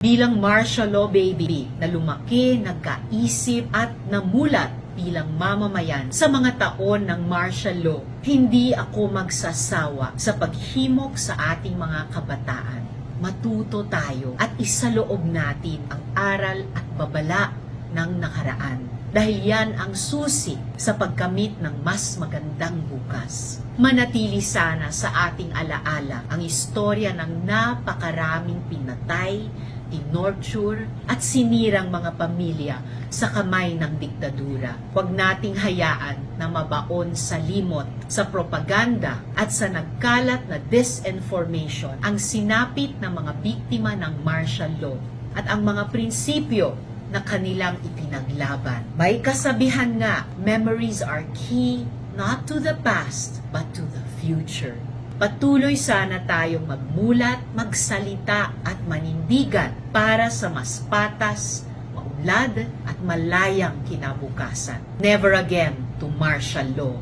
Bilang martial law baby na lumaki, nagkaisip at namulat bilang mamamayan sa mga taon ng martial law, hindi ako magsasawa sa paghimok sa ating mga kabataan. Matuto tayo at isaloob natin ang aral at babala ng nakaraan. Dahil yan ang susi sa pagkamit ng mas magandang bukas. Manatili sana sa ating alaala ang istorya ng napakaraming pinatay, tinorture at sinirang mga pamilya sa kamay ng diktadura. Huwag nating hayaan na mabaon sa limot, sa propaganda at sa nagkalat na disinformation ang sinapit ng mga biktima ng martial law at ang mga prinsipyo na kanilang ipinaglaban. May kasabihan nga, memories are key not to the past but to the future. Patuloy sana tayong magmulat, magsalita at manindigan para sa mas patas, maunlad at malayang kinabukasan. Never again to martial law.